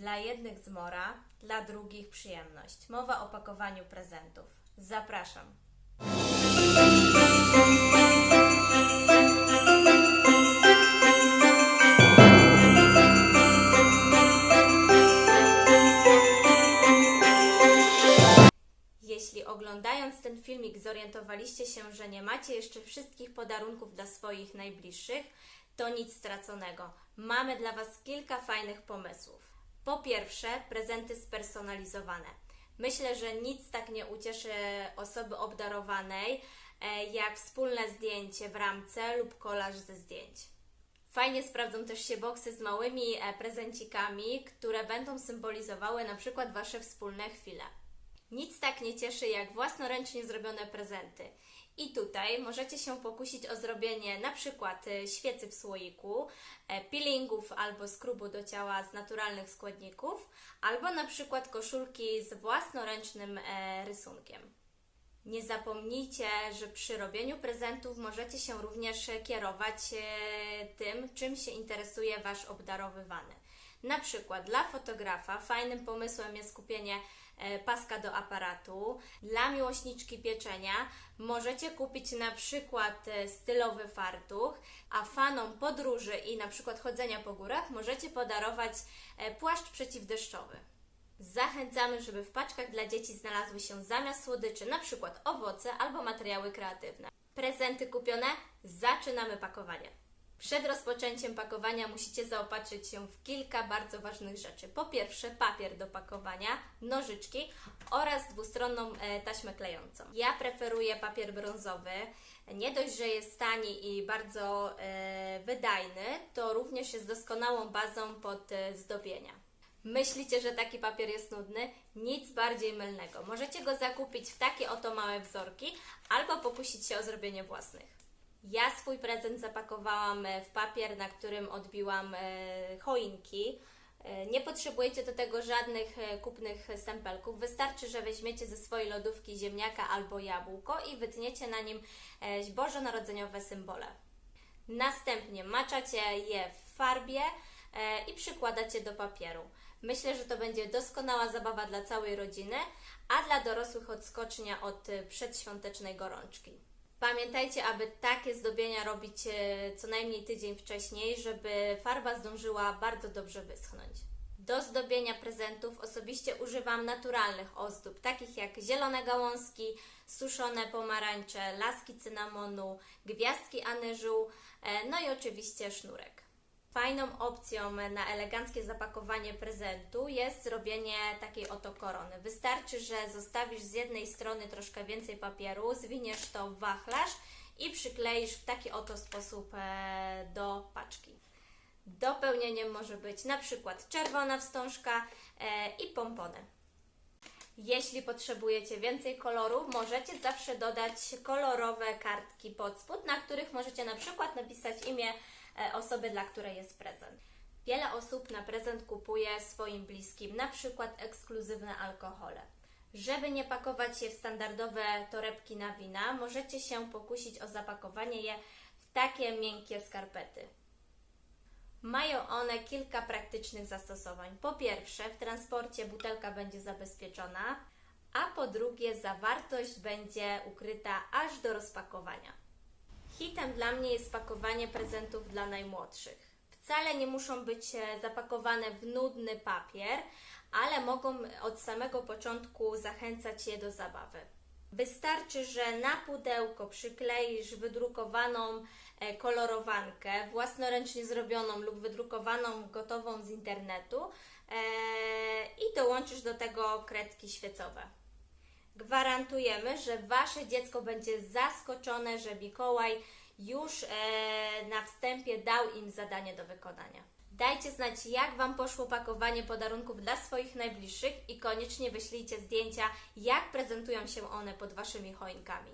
Dla jednych zmora, dla drugich przyjemność. Mowa o pakowaniu prezentów. Zapraszam. Jeśli oglądając ten filmik zorientowaliście się, że nie macie jeszcze wszystkich podarunków dla swoich najbliższych, to nic straconego. Mamy dla Was kilka fajnych pomysłów. Po pierwsze, prezenty spersonalizowane. Myślę, że nic tak nie ucieszy osoby obdarowanej, e, jak wspólne zdjęcie w ramce lub kolaż ze zdjęć. Fajnie sprawdzą też się boksy z małymi e, prezencikami, które będą symbolizowały na przykład Wasze wspólne chwile. Nic tak nie cieszy jak własnoręcznie zrobione prezenty. I tutaj możecie się pokusić o zrobienie na przykład e, świecy w słoiku, e, peelingów albo skrubu do ciała z naturalnych składników, albo na przykład koszulki z własnoręcznym e, rysunkiem. Nie zapomnijcie, że przy robieniu prezentów możecie się również kierować e, tym, czym się interesuje Wasz obdarowywany. Na przykład dla fotografa fajnym pomysłem jest kupienie e, paska do aparatu. Dla miłośniczki pieczenia możecie kupić na przykład e, stylowy fartuch, a fanom podróży i na przykład chodzenia po górach możecie podarować e, płaszcz przeciwdeszczowy. Zachęcamy, żeby w paczkach dla dzieci znalazły się zamiast słodyczy na przykład owoce albo materiały kreatywne. Prezenty kupione? Zaczynamy pakowanie. Przed rozpoczęciem pakowania musicie zaopatrzyć się w kilka bardzo ważnych rzeczy. Po pierwsze, papier do pakowania, nożyczki oraz dwustronną e, taśmę klejącą. Ja preferuję papier brązowy. Nie dość, że jest tani i bardzo e, wydajny, to również jest doskonałą bazą pod e, zdobienia. Myślicie, że taki papier jest nudny? Nic bardziej mylnego. Możecie go zakupić w takie oto małe wzorki albo pokusić się o zrobienie własnych. Ja swój prezent zapakowałam e, w papier, na którym odbiłam e, choinki. E, Nie potrzebujecie do tego żadnych kupnych stempelków. Wystarczy, że weźmiecie ze swojej lodówki ziemniaka albo jabłko i wytniecie na nim bożonarodzeniowe symbole. Następnie maczacie je w farbie i przykładacie do papieru. Myślę, że to będzie doskonała zabawa dla całej rodziny, a dla dorosłych odskocznia od przedświątecznej gorączki. Pamiętajcie, aby takie zdobienia robić e, co najmniej tydzień wcześniej, żeby farba zdążyła bardzo dobrze wyschnąć. Do zdobienia prezentów osobiście używam naturalnych ozdób, takich jak zielone gałązki, suszone pomarańcze, laski cynamonu, gwiazdki anyżu, e, no i oczywiście sznurek. Fajną opcją na eleganckie zapakowanie prezentu jest zrobienie takiej oto korony. Wystarczy, że zostawisz z jednej strony troszkę więcej papieru, zwiniesz to w wachlarz i przykleisz w taki oto sposób e, do paczki. Dopełnieniem może być na przykład czerwona wstążka e, i pompony. Jeśli potrzebujecie więcej koloru, możecie zawsze dodać kolorowe kartki pod spód, na których możecie na przykład napisać imię osoby, dla której jest prezent. Wiele osób na prezent kupuje swoim bliskim na przykład ekskluzywne alkohole. Żeby nie pakować je w standardowe torebki na wina, możecie się pokusić o zapakowanie je w takie miękkie skarpety. Mają one kilka praktycznych zastosowań. Po pierwsze, w transporcie butelka będzie zabezpieczona, a po drugie, zawartość będzie ukryta aż do rozpakowania. Hitem dla mnie jest pakowanie prezentów dla najmłodszych. Wcale nie muszą być e, zapakowane w nudny papier, ale mogą od samego początku zachęcać je do zabawy. Wystarczy, że na pudełko przykleisz wydrukowaną e, kolorowankę, własnoręcznie zrobioną lub wydrukowaną gotową z internetu e, i dołączysz do tego kredki świecowe. Gwarantujemy, że Wasze dziecko będzie zaskoczone, że Mikołaj już e, na wstępie dał im zadanie do wykonania. Dajcie znać, jak Wam poszło pakowanie podarunków dla swoich najbliższych i koniecznie wyślijcie zdjęcia, jak prezentują się one pod Waszymi choinkami.